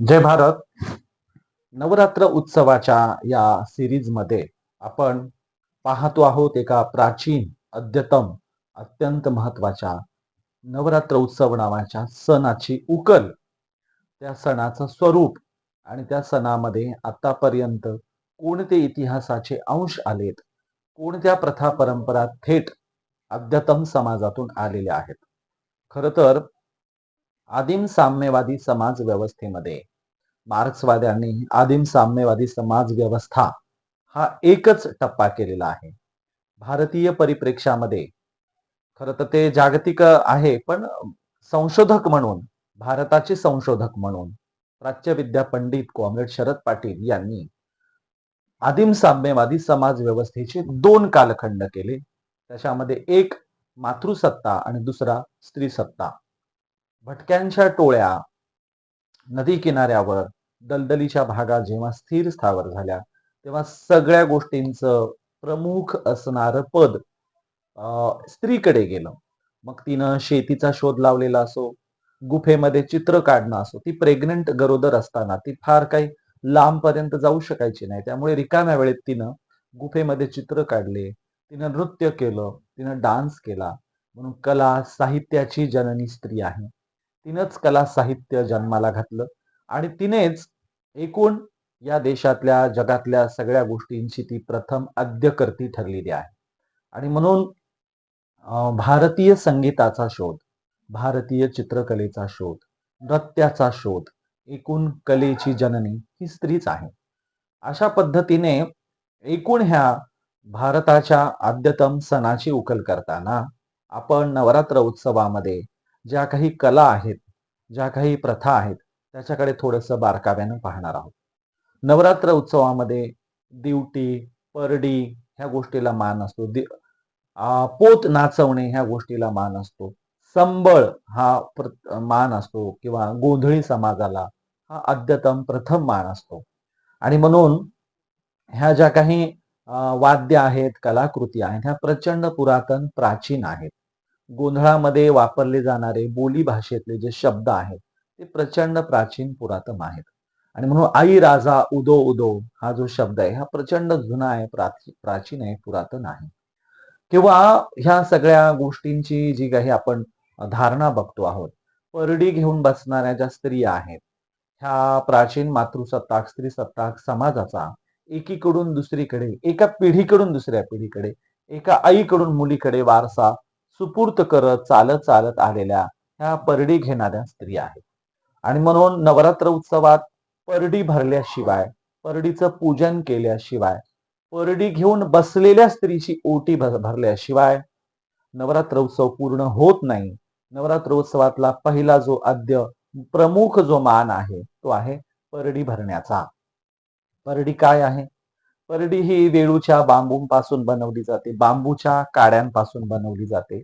जय भारत. नवरात्र उत्सवाच्या या सिरीजमध्ये आपण पाहतो आहोत एका प्राचीन अद्यतम अत्यंत महत्त्वाच्या नवरात्र उत्सव नावाच्या सणाची उकल. त्या सणाचं स्वरूप आणि त्या सणामध्ये आतापर्यंत कोणते इतिहासाचे अंश आलेत? कोणत्या प्रथा परंपरा थेट अद्यतम समाजातून आलेल्या आहेत? खर तर आदिम साम्यवादी समाज व्यवस्थेमध्ये मार्क्सवाद्यांनी आदिम साम्यवादी समाज व्यवस्था हा एकच टप्पा केलेला आहे. भारतीय परिप्रेक्षामध्ये खरं तर ते जागतिक आहे पण संशोधक म्हणून भारताचे संशोधक म्हणून प्राच्यविद्या पंडित कॉम्रेड शरद पाटील यांनी आदिम साम्यवादी समाज व्यवस्थेचे दोन कालखंड केले. त्याच्यामध्ये एक मातृसत्ता आणि दुसरा स्त्री सत्ता भटक्यांच्या टोळ्या नदी किनाऱ्यावर दलदलीच्या भागात जेव्हा स्थिर स्थावर झाल्या तेव्हा सगळ्या गोष्टींचं प्रमुख असणार पद स्त्रीकडे गेलं. मग तिनं शेतीचा शोध लावलेला असो गुफेमध्ये चित्र काढणं असो ती प्रेग्नंट गरोदर असताना ती फार काही लांबपर्यंत जाऊ शकायची नाही. त्यामुळे रिकाम्या वेळेत तिनं गुफेमध्ये चित्र काढले तिनं नृत्य केलं तिनं डान्स केला. म्हणून कला साहित्याची जननी स्त्री आहे. तिनंच कला साहित्य जन्माला घातलं. आणि तिनेच एकूण या देशातल्या जगातल्या सगळ्या गोष्टींची ती प्रथम अद्यकर्ती ठरलेली आहे. आणि म्हणून भारतीय संगीताचा शोध भारतीय चित्रकलेचा शोध नृत्याचा शोध एकूण कलेची जननी ही स्त्रीच आहे. अशा पद्धतीने एकूण ह्या भारताच्या आद्यतम सणाची उकल करताना आपण नवरात्र उत्सवामध्ये ज्या काही कला आहेत ज्या काही प्रथा आहेत त्याच्याकडे थोडंसं बारकाव्यानं पाहणार आहोत. नवरात्र उत्सवामध्ये दिवटी परडी ह्या गोष्टीला मान असतो. पोत नाचवणे ह्या गोष्टीला मान असतो. संबळ हा मान असतो किंवा गोंधळी समाजाला हा अद्यतम प्रथम मान असतो. आणि म्हणून ह्या ज्या काही वाद्य आहेत कलाकृती आहेत ह्या प्रचंड पुरातन प्राचीन आहेत. गोंधळामध्ये वापरले जाणारे बोली भाषेतले जे शब्द आहेत ते प्रचंड प्राचीन पुरातन आहेत. आणि म्हणून आई राजा उदो उदो हा जो शब्द आहे हा प्रचंड जुना आहे प्राचीन आहे पुरातन आहे. किंवा ह्या सगळ्या गोष्टींची जी काही आपण धारणा बघतो आहोत परडी घेऊन बसणाऱ्या ज्या स्त्रिया आहेत ह्या प्राचीन मातृसत्ताक स्त्री सत्ताक समाजाचा एकीकडून दुसरीकडे एका पिढीकडून दुसऱ्या पिढीकडे एका आईकडून मुलीकडे वारसा सुपूर्त करत चालत चालत आलेल्या ह्या परडी घेणाऱ्या स्त्री आहेत. आणि म्हणून नवरात्र उत्सवात परडी भरल्याशिवाय परडीचं पूजन केल्याशिवाय परडी घेऊन बसलेल्या स्त्रीची ओटी भरल्याशिवाय नवरात्र उत्सव पूर्ण होत नाही. नवरात्र उत्सवातला पहिला जो अद्य प्रमुख जो मान आहे तो आहे परडी भरण्याचा. परडी काय आहे? परडी ही वेळूच्या बांबूंपासून बनवली जाते बांबूच्या काड्यांपासून बनवली जाते.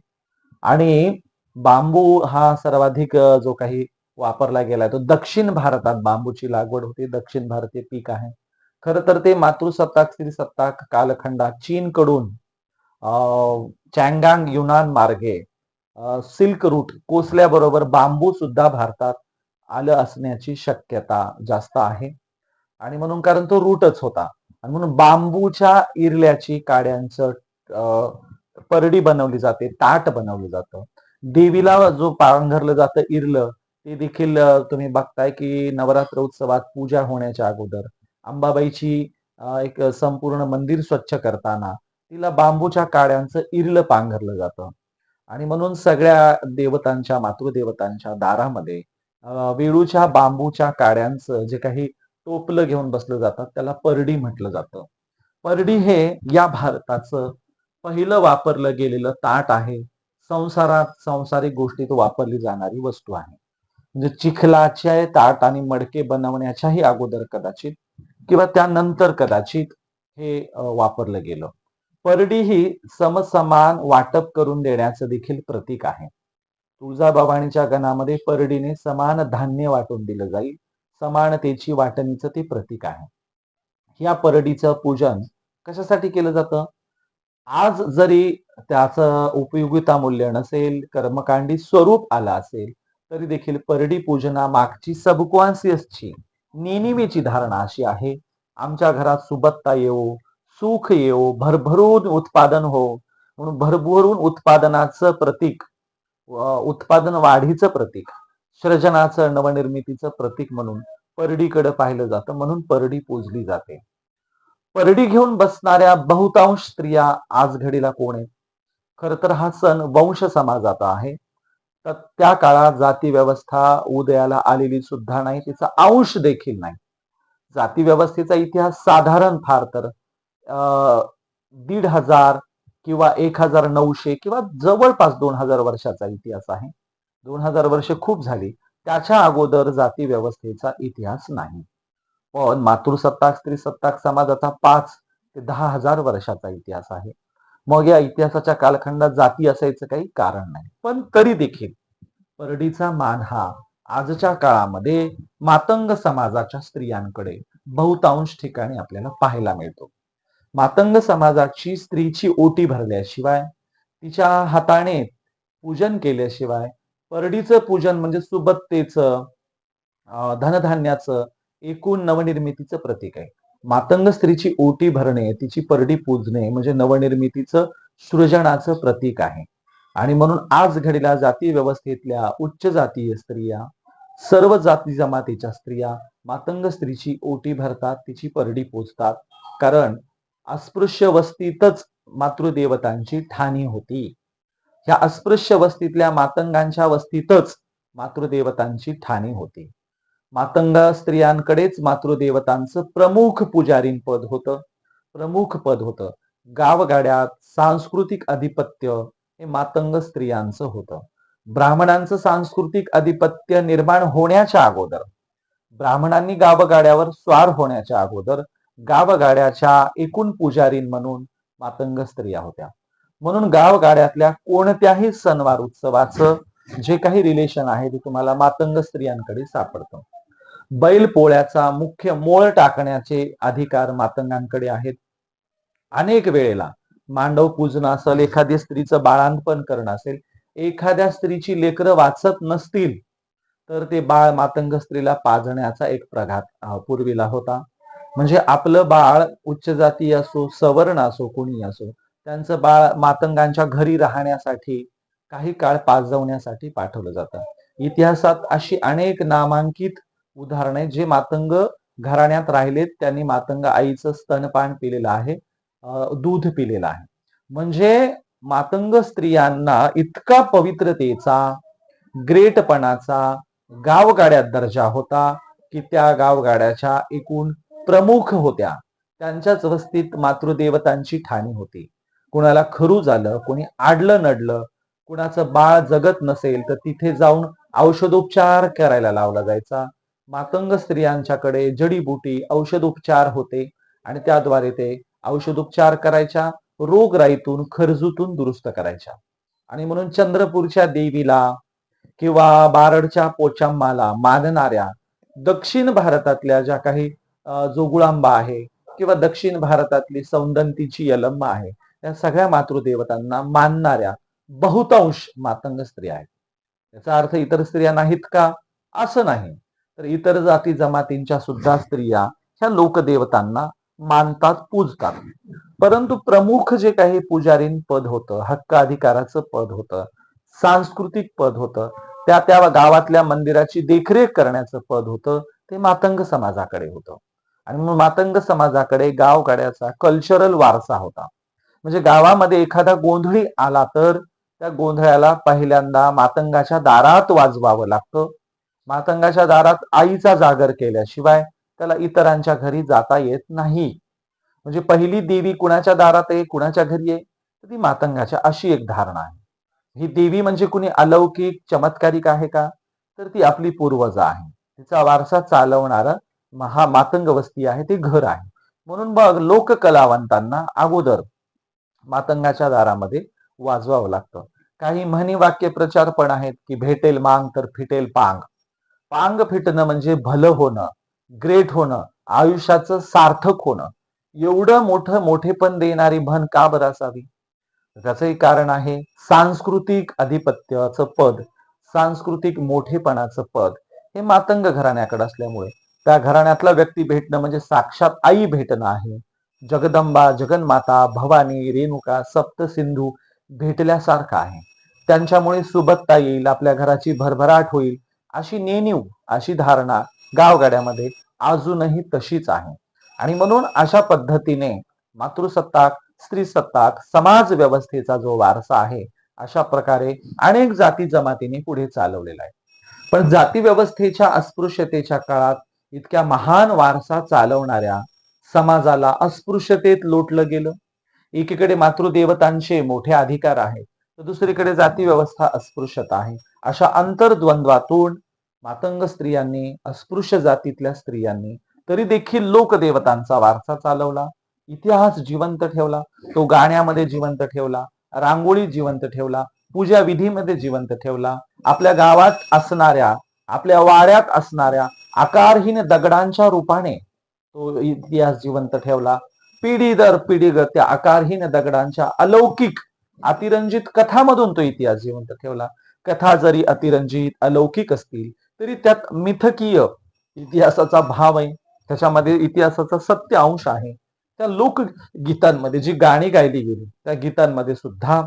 आणि बांबू हा सर्वाधिक जो काही वापरला गेला तो दक्षिण भारतात बांबूची लागवड होते. दक्षिण भारतीय पीक आहे. खर तर ते मातृसत्ताक स्त्री सत्ताक कालखंडात चीन कडून चँगांग युनान मार्गे सिल्क रूट कोसल्याबरोबर बांबू सुद्धा भारतात आलं असण्याची शक्यता जास्त आहे. आणि म्हणून कारण तो रूटच होता. आणि म्हणून बांबूच्या इरल्याची काड्यांचं परडी बनवली जाते ताट बनवलं जातं. देवीला जो पांघरलं जातं इरलं ते देखील तुम्ही बघताय की नवरात्र उत्सवात पूजा होण्याच्या अगोदर अंबाबाईची एक संपूर्ण मंदिर स्वच्छ करताना तिला बांबूच्या काड्यांचं इरलं पांघरलं जातं. आणि म्हणून सगळ्या देवतांच्या मातृदेवतांच्या दारामध्ये वेळूच्या बांबूच्या काड्यांचं जे काही टोपलं घेऊन बसलं जातात त्याला परडी म्हटलं जातं. परडी हे या भारताचं पहिलं वापरलं गेलेलं ताट आहे. संसारात सांसारिक गोष्टीत वापरली जाणारी वस्तू आहे. म्हणजे चिखलाचे ताट आणि मडके बनवण्याच्याही अगोदर कदाचित किंवा त्यानंतर कदाचित हे वापरलं गेलं. परडी ही समसमान वाटप करून देण्याचं देखील प्रतीक आहे. तुळजाभवानीच्या गणामध्ये परडीने समान धान्य वाटून दिलं जाईल. समानतेची वाटणीचं ते प्रतीक आहे. या परडीचं पूजन कशासाठी केलं जातं? आज जरी त्याचं उपयोगिता मूल्य नसेल कर्मकांडी स्वरूप आला असेल तरी देखील परडी पूजना मागची सबकॉन्सियसची नेनिमीची धारणा अशी आहे आमच्या घरात सुबत्ता येवो सुख येवो भरभरून उत्पादन हो. म्हणून भरभरून उत्पादनाचं प्रतीक उत्पादन वाढीचं प्रतीक सृजनाचं नवनिर्मितीचं प्रतीक म्हणून परडीकडे पाहिलं जातं म्हणून परडी पूजली जाते. परडी घेऊन बसणाऱ्या बहुतांश स्त्रिया आज घडीला कोण आहेत? खर तर हा सण वंश समाजाचा आहे. तर त्या काळात जाती व्यवस्था उदयाला आलेली सुद्धा नाही तिचा अंश देखील नाही. जाती व्यवस्थेचा इतिहास साधारण फार तर दीड हजार किंवा एक हजार नऊशे किंवा जवळपास दोन हजार वर्षाचा इतिहास आहे. दोन हजार वर्ष खूप झाली. त्याच्या अगोदर जाती व्यवस्थेचा इतिहास नाही. पण मातृसत्ताक स्त्री सत्ताक समाजाचा पाच ते दहा हजार वर्षाचा इतिहास आहे. मग या इतिहासाच्या कालखंडात जाती असायचं काही कारण नाही. पण तरी देखील परडीचा मान हा आजच्या काळामध्ये मातंग समाजाच्या स्त्रियांकडे बहुतांश ठिकाणी आपल्याला पाहायला मिळतो. मातंग समाजाची स्त्रीची ओटी भरल्याशिवाय तिच्या हाताने पूजन केल्याशिवाय परडीचं पूजन म्हणजे सुबत्तेचं धनधान्याचं एकूण नवनिर्मितीचं प्रतीक आहे. मातंग स्त्रीची ओटी भरणे तिची परडी पूजणे म्हणजे नवनिर्मितीचं सृजनाचं प्रतीक आहे. आणि म्हणून आज घडीला जाती व्यवस्थेतल्या उच्च जातीय स्त्रिया सर्व जाती जमातीच्या स्त्रिया मातंग स्त्रीची ओटी भरतात तिची परडी पोचतात कारण अस्पृश्य वस्तीतच मातृदेवतांची ठाणी होती. ह्या अस्पृश्य वस्तीतल्या मातंगांच्या वस्तीतच मातृदेवतांची ठाणी होती. मातंग स्त्रियांकडेच मातृदेवतांचं प्रमुख पुजारीन पद होतं. प्रमुख पद होतं. गावगाड्यात सांस्कृतिक आधिपत्य हे मातंग स्त्रियांचं होतं. ब्राह्मणांचं सांस्कृतिक आधिपत्य निर्माण होण्याच्या अगोदर ब्राह्मणांनी गावगाड्यावर स्वार होण्याच्या अगोदर गावगाड्याच्या एकूण पुजारीन म्हणून मातंग स्त्रिया होत्या. म्हणून गावगाड्यातल्या कोणत्याही सणवार उत्सवाचं जे काही रिलेशन आहे ते तुम्हाला मातंग स्त्रियांकडे सापडतं. बैल पोळ्याचा मुख्य मोळ टाकण्याचे अधिकार मातंगांकडे आहेत. अनेक वेळेला मांडव पूजन असेल एखाद्या स्त्रीचं बाळांपण करणं असेल एखाद्या स्त्रीची लेकरं वाचत नसतील तर ते बाळ मातंग स्त्रीला पाजण्याचा एक प्रघात पूर्वीला होता. म्हणजे आपलं बाळ उच्च जाती असो सवर्ण असो कोणी असो त्यांचं बाळ मातंगांच्या घरी राहण्यासाठी काही काळ पाजवण्यासाठी पाठवलं जातं. इतिहासात अशी अनेक नामांकित उदाहरण आहे जे मातंग घराण्यात राहिलेत त्यांनी मातंग आईचं स्तनपान पिलेलं आहे दूध पिलेलं आहे. म्हणजे मातंग स्त्रियांना इतका पवित्रतेचा ग्रेटपणाचा गावगाड्यात दर्जा होता की त्या गावगाड्याच्या एकूण प्रमुख होत्या. त्यांच्याच वस्तीत मातृदेवतांची ठाणी होती. कुणाला खरू झालं कोणी आडलं नडलं कुणाचं बाळ जगत नसेल तर तिथे जाऊन औषधोपचार करायला लावला जायचा. मातंग स्त्रियांच्याकडे जडीबुटी औषधोपचार होते आणि त्याद्वारे ते औषधोपचार करायच्या रोगराईतून खरजूतून दुरुस्त करायच्या. आणि म्हणून चंद्रपूरच्या देवीला किंवा बारडच्या पोचांबाला मानणाऱ्या दक्षिण भारतातल्या ज्या काही जोगुळांबा आहे किंवा दक्षिण भारतातली सौंदंतीची यलम्मा आहे त्या सगळ्या मातृदेवतांना मानणाऱ्या बहुतांश मातंग स्त्रिया आहेत. याचा अर्थ इतर स्त्रिया नाहीत का असं नाही. तर इतर जाती जमातींच्या सुद्धा स्त्रिया ह्या लोकदेवतांना मानतात पूजतात. परंतु प्रमुख जे काही पुजारीन पद होतं हक्क अधिकाराचं पद होतं सांस्कृतिक पद होतं त्या त्या गावातल्या मंदिराची देखरेख करण्याचं पद होतं ते मातंग समाजाकडे होतं. आणि मग मातंग समाजाकडे गावगाड्याचा कल्चरल वारसा होता. म्हणजे गावामध्ये एखादा गोंधळी आला तर त्या गोंधळाला पहिल्यांदा मातंगाच्या दारात वाजवावं लागतं. मातंगाच्या दारात आईचा जागर केल्याशिवाय त्याला इतरांच्या घरी जाता येत नाही. म्हणजे पहिली देवी कुणाच्या दारात आहे कुणाच्या घरी आहे? तर ती मातंगाच्या अशी एक धारणा आहे. ही देवी म्हणजे कुणी अलौकिक चमत्कारिक आहे का? तर ती आपली पूर्वज आहे. तिचा वारसा चालवणारा महा मातंग वस्ती आहे ते घर आहे. म्हणून बघ लोककलावंतांना अगोदर मातंगाच्या दारामध्ये वाजवावं लागतं. काही म्हणी वाक्य प्रचार पण आहेत की भेटेल मांग तर फिटेल पांग. पांग फिटणं म्हणजे भलं होणं ग्रेट होणं आयुष्याचं सार्थक होणं. एवढं मोठं मोठेपण देणारी म्हण का बरं असावी? त्याचंही कारण आहे सांस्कृतिक आधिपत्याचं पद सांस्कृतिक मोठेपणाचं पद. हे मातंग घराण्याकडे असल्यामुळे त्या घराण्यातला व्यक्ती भेटणं म्हणजे साक्षात आई भेटणं आहे. जगदंबा जगन्माता भवानी रेणुका सप्त सिंधू भेटल्यासारखं आहे. त्यांच्यामुळे सुबत्ता येईल आपल्या घराची भरभराट होईल अशी नेणीव अशी धारणा गावगाड्यामध्ये अजूनही तशीच आहे. आणि म्हणून अशा पद्धतीने मातृसत्ताक स्त्री सत्ताक समाज व्यवस्थेचा जो वारसा आहे अशा प्रकारे अनेक जाती जमातीने पुढे चालवलेला आहे. पण जाती व्यवस्थेच्या अस्पृश्यतेच्या काळात इतक्या महान वारसा चालवणाऱ्या समाजाला अस्पृश्यतेत लोटलं गेलं. एकीकडे मातृदेवतांचे मोठे अधिकार आहेत तर दुसरीकडे जाती व्यवस्था अस्पृश्यता आहे. अशा अंतर्द्वंद्वातून मातंग स्त्रियांनी अस्पृश्य जातीतल्या स्त्रियांनी तरी देखील लोकदेवतांचा वारसा चालवला इतिहास जिवंत ठेवला तो गाण्यामध्ये जिवंत ठेवला रांगोळी जिवंत ठेवला पूजा विधीमध्ये जिवंत ठेवला आपल्या गावात असणाऱ्या आपल्या वाड्यात असणाऱ्या आकारहीन दगडांच्या रूपाने तो इतिहास जिवंत ठेवला. पिढी दर पिढी त्या आकारहीन दगडांच्या अलौकिक अतिरंजित कथामधून तो इतिहास जिवंत ठेवला. कथा जरी अतिरंजित अलौकिक असतील तरी त्यात मिथकीय इतिहासाचा भाव आहे. त्याच्यामध्ये इतिहासाचा सत्य अंश आहे. त्या लोकगीतांमध्ये जी गाणी गायली गेली त्या गीतांमध्ये सुद्धा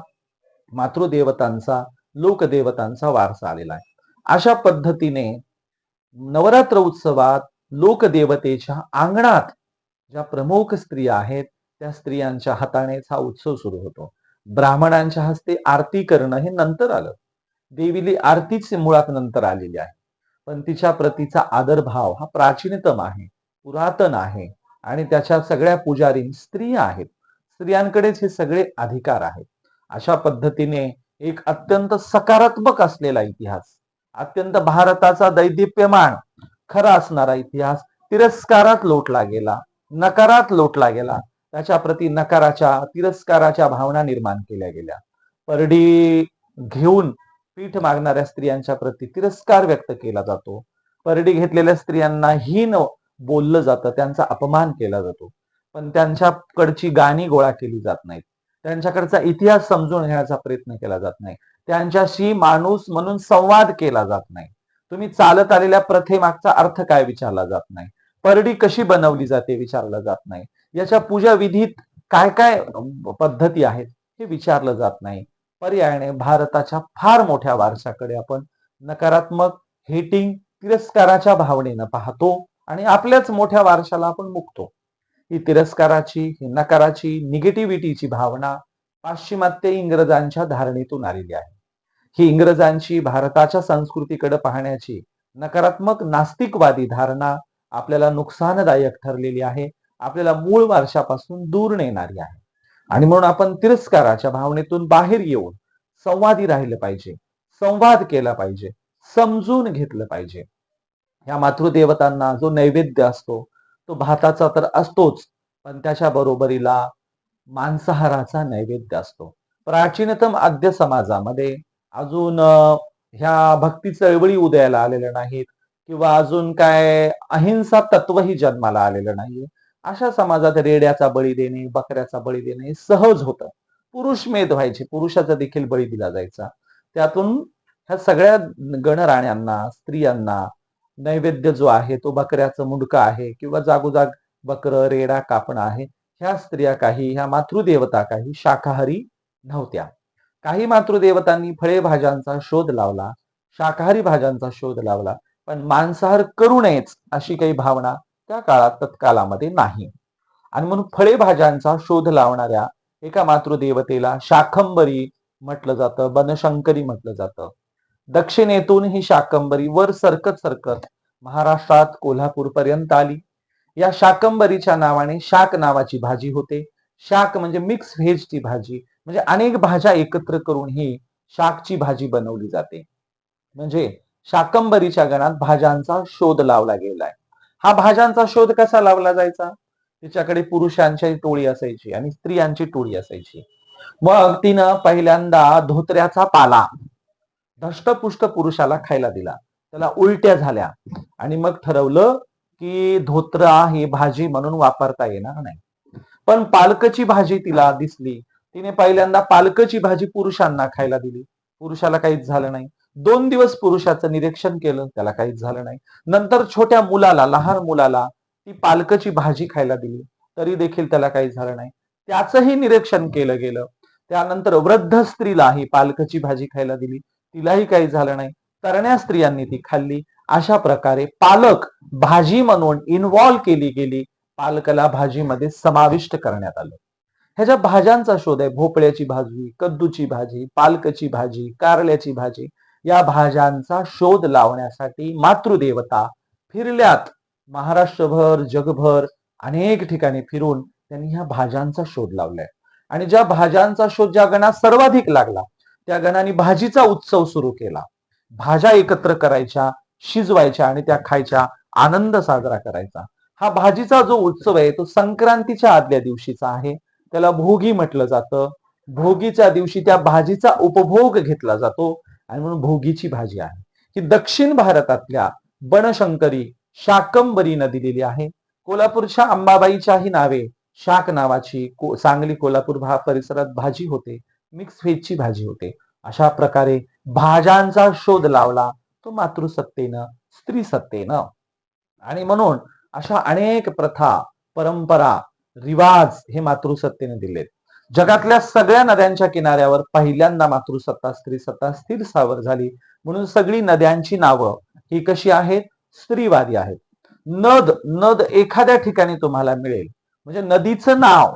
मातृदेवतांचा लोकदेवतांचा वारसा आलेला आहे. अशा पद्धतीने नवरात्र उत्सवात लोकदेवतेच्या अंगणात ज्या प्रमुख स्त्रिया आहेत त्या स्त्रियांच्या हातानेच हा उत्सव सुरू होतो. ब्राह्मणांच्या हस्ते आरती करणं हे नंतर आलं. देवीली आरतीच मुळात नंतर आलेली आहे. पण तिच्या प्रतीचा आदरभाव हा प्राचीनतम आहे पुरातन आहे आणि त्याच्या सगळ्या पुजारी स्त्रिया आहेत. स्त्रियांकडेच हे सगळे अधिकार आहेत. अशा पद्धतीने एक अत्यंत सकारात्मक असलेला इतिहास अत्यंत भारताचा दैदिप्यमान खरा असणारा इतिहास तिरस्कारात लोटला गेला नकारात लोटला गेला. त्याच्या प्रती नकाराच्या तिरस्काराच्या भावना निर्माण केल्या गेल्या. परडी घेऊन पीठ मागणाऱ्या स्त्रियांच्या प्रती तिरस्कार व्यक्त केला जातो. परडी घेतलेल्या स्त्रियांना हीन बोललं जातं त्यांचा अपमान केला जातो. पण त्यांच्याकडची गाणी गोळा केली जात नाहीत. त्यांच्याकडचा इतिहास समजून घेण्याचा प्रयत्न केला जात नाही. त्यांच्याशी माणूस म्हणून संवाद केला जात नाही. तुम्ही चालत आलेल्या प्रथेमागचा अर्थ काय विचारला जात नाही? परडी कशी बनवली जाते विचारलं जात नाही. याच्या पूजा विधीत काय काय पद्धती आहेत हे विचारलं जात नाही. पर्यायाने भारताच्या फार मोठ्या वारशाकडे आपण नकारात्मक हेटिंग तिरस्काराच्या भावनेनं पाहतो आणि आपल्याच मोठ्या वारशाला आपण मुकतो. ही तिरस्काराची ही नकाराची निगेटिव्हिटीची भावना पाश्चिमात्य इंग्रजांच्या धारणेतून आलेली आहे. ही इंग्रजांची भारताच्या संस्कृतीकडे पाहण्याची नकारात्मक नास्तिकवादी धारणा आपल्याला नुकसानदायक ठरलेली आहे. आपल्याला मूळ वारशापासून दूर नेणारी आहे. आणि म्हणून आपण तिरस्काराच्या भावनेतून बाहेर येऊन संवादी राहिलं पाहिजे संवाद केला पाहिजे समजून घेतलं पाहिजे. या मातृदेवतांना जो नैवेद्य असतो तो भाताचा तर असतोच पण त्याच्या बरोबरीला मांसाहाराचा नैवेद्य असतो. प्राचीनतम आद्य समाजामध्ये अजून ह्या भक्ती चळवळी उदयाला आलेल्या नाहीत किंवा अजून काय अहिंसा तत्वही जन्माला आलेलं नाहीये. अशा समाजात रेड्याचा बळी देणे बकऱ्याचा बळी देणे सहज होतं. पुरुष मेद व्हायचे. पुरुषाचा देखील बळी दिला जायचा. त्यातून ह्या सगळ्या गणराण्यांना स्त्रियांना नैवेद्य जो आहे तो बकऱ्याचं मुंडकं आहे किंवा जागोजाग बकर रेडा कापणं आहे ह्या स्त्रिया काही ह्या मातृदेवता काही शाकाहारी नव्हत्या. काही मातृदेवतांनी फळे भाज्यांचा शोध लावला शाकाहारी भाज्यांचा शोध लावला पण मांसाहार करू नयेच अशी काही भावना त्या काळात तत्कालामध्ये नाही. आणि म्हणून फळे भाज्यांचा शोध लावणाऱ्या एका मातृदेवतेला शाखंबरी म्हटलं जातं बनशंकरी म्हटलं जातं. दक्षिणेतून ही शाकंबरी वर सरकत सरकत महाराष्ट्रात कोल्हापूर पर्यंत आली. या शाकंबरीच्या नावाने शाक नावाची भाजी होते. शाक म्हणजे मिक्स व्हेजची भाजी. म्हणजे अनेक भाज्या एकत्र करून ही शाकची भाजी बनवली जाते. म्हणजे शाकंबरीच्या गणात भाज्यांचा शोध लावला गेलाय. हा भाज्यांचा शोध कसा लावला जायचा? तिच्याकडे पुरुषांची टोळी असायची आणि स्त्रियांची टोळी असायची. मग तिनं पहिल्यांदा धोत्र्याचा पाला धष्टपुष्ट पुरुषाला खायला दिला. त्याला उलट्या झाल्या आणि मग ठरवलं की धोत्रा ही भाजी म्हणून वापरता येणार नाही. पण पालकची भाजी तिला दिसली. तिने पहिल्यांदा पालकची भाजी पुरुषांना खायला दिली. पुरुषाला काहीच झालं नाही. दोन दिवस पुरुषाचं निरीक्षण केलं त्याला काहीच झालं नाही. नंतर छोट्या मुलाला लहान मुलाला ती पालकची भाजी खायला दिली तरी देखील त्याला काही झालं नाही. त्याचंही निरीक्षण केलं गेलं. त्यानंतर वृद्ध स्त्रीला ही पालकची भाजी खायला दिली तिलाही काही झालं नाही. तरण्या स्त्रियांनी ती खाल्ली. अशा प्रकारे पालक भाजी म्हणून इन्व्हॉल्व केली गेली. पालकाला भाजीमध्ये समाविष्ट करण्यात आलं. ह्याच्या भाज्यांचा शोध आहे भोपळ्याची भाजी कद्दूची भाजी पालकची भाजी कारल्याची भाजी या भाज्यांचा शोध लावण्यासाठी मातृदेवता फिरल्यात. महाराष्ट्रभर जगभर अनेक ठिकाणी फिरून त्यांनी ह्या भाज्यांचा शोध लावलाय. आणि ज्या भाज्यांचा शोध ज्या गणात सर्वाधिक लागला त्या गणाने भाजीचा उत्सव सुरू केला. भाज्या एकत्र करायच्या शिजवायच्या आणि त्या खायच्या आनंद साजरा करायचा. हा भाजीचा जो उत्सव आहे तो संक्रांतीच्या आदल्या दिवशीचा आहे. त्याला भोगी म्हटलं जातं. भोगीच्या दिवशी त्या भाजीचा उपभोग घेतला जातो. आणि म्हणून भोगीची भाजी आहे. ही दक्षिण भारतातल्या बनशंकरी शाकंबरीनं दिलेली आहे. कोल्हापूरच्या अंबाबाईच्याही नावे शाक नावाची को- सांगली कोल्हापूर भा परिसरात भाजी होते. मिक्स व्हेजची भाजी होते. अशा प्रकारे भाज्यांचा शोध लावला. तो मातृसत्तेनं स्त्री सत्तेनं. आणि म्हणून अशा अनेक प्रथा परंपरा रिवाज हे मातृसत्तेने दिलेत. जगातल्या सगळ्या नद्यांच्या किनाऱ्यावर पहिल्यांदा मातृसत्ता स्त्री सत्ता स्थिर सावर झाली. म्हणून सगळी नद्यांची नावं ही कशी आहेत? स्त्रीवादी आहेत. नद नद एखाद्या ठिकाणी तुम्हाला मिळेल. म्हणजे नदीचं नाव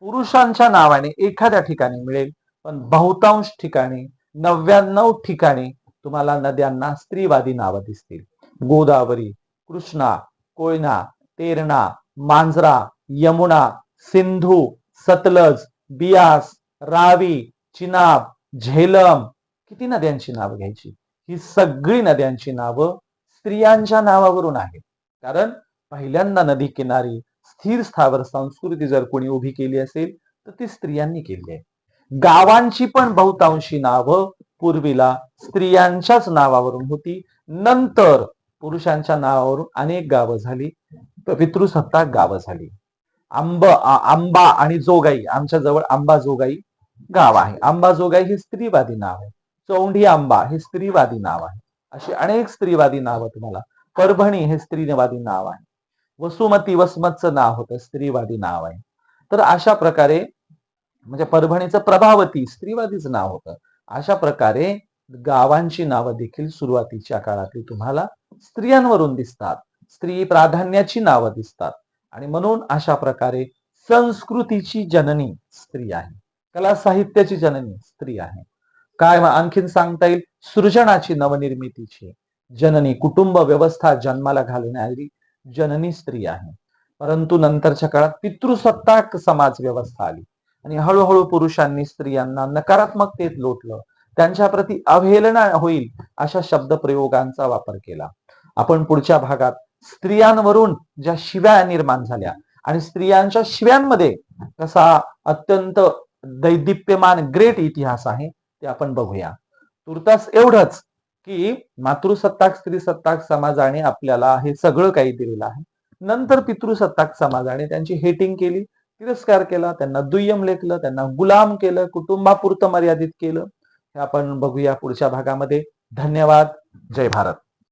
पुरुषांच्या नावाने एखाद्या ठिकाणी मिळेल. पण बहुतांश ठिकाणी नव्याण्णव ठिकाणी तुम्हाला नद्यांना स्त्रीवादी नावं दिसतील. गोदावरी कृष्णा कोयना तेरणा मांजरा यमुना सिंधू सतलज बियास रावी चिनाब झेलम. किती नद्यांची नावं घ्यायची? ही सगळी नद्यांची नावं स्त्रियांच्या नावावरून आहेत. कारण पहिल्यांदा नदी किनारी स्थिर स्थावर संस्कृती जर कोणी उभी केली असेल तर ती स्त्रियांनी केली आहे. गावांची पण बहुतांशी नावं पूर्वीला स्त्रियांच्याच नावावरून होती. नंतर पुरुषांच्या नावावरून अनेक गावं झाली. पितृसत्ताक गावं झाली. आंब आंबा आणि जोगाई. आमच्या जवळ आंबा जोगाई गाव आहे. आंबाजोगाई हे स्त्रीवादी नाव आहे. चौंडी आंबा हे स्त्रीवादी नाव आहे. अशी अनेक स्त्रीवादी नावं तुम्हाला. परभणी हे स्त्रीवादी नाव आहे. वसुमती वसमतचं नाव होतं. स्त्रीवादी नाव आहे. तर अशा प्रकारे म्हणजे परभणीचं प्रभावती स्त्रीवादीच नाव होतं. अशा प्रकारे गावांची नावं देखील सुरुवातीच्या काळातली तुम्हाला स्त्रियांवरून दिसतात. स्त्री प्राधान्याची नावं दिसतात. आणि म्हणून अशा प्रकारे संस्कृतीची जननी स्त्री आहे. कला साहित्याची जननी स्त्री आहे. काय मग आणखीन सांगता येईल? सृजनाची नवनिर्मितीची जननी कुटुंब व्यवस्था जन्माला घालणारी जननी स्त्री आहे. परंतु नंतरच्या काळात पितृसत्ताक समाज व्यवस्था आली. आणि हळूहळू पुरुषांनी स्त्रियांना नकारात्मकतेत लोटलं. त्यांच्या प्रती अवहेलना होईल अशा शब्दप्रयोगांचा वापर केला. आपण पुढच्या भागात स्त्रियांवरून ज्या शिव्या निर्माण झाल्या आणि स्त्रियांच्या शिव्यांमध्ये कसा अत्यंत दैदिप्यमान ग्रेट इतिहास आहे ते आपण बघूया. तुर्तास एवढंच की मातृसत्ताक स्त्रीसत्ताक समाजाने आपल्याला हे सगळं काही दिलेलं आहे. नंतर पितृसत्ताक समाजाने त्यांची हेटिंग केली तिरस्कार केला त्यांना दुय्यम लेखलं त्यांना गुलाम केलं कुटुंबापुरतं मर्यादित केलं. हे आपण बघूया पुढच्या भागामध्ये. धन्यवाद. जय भारत.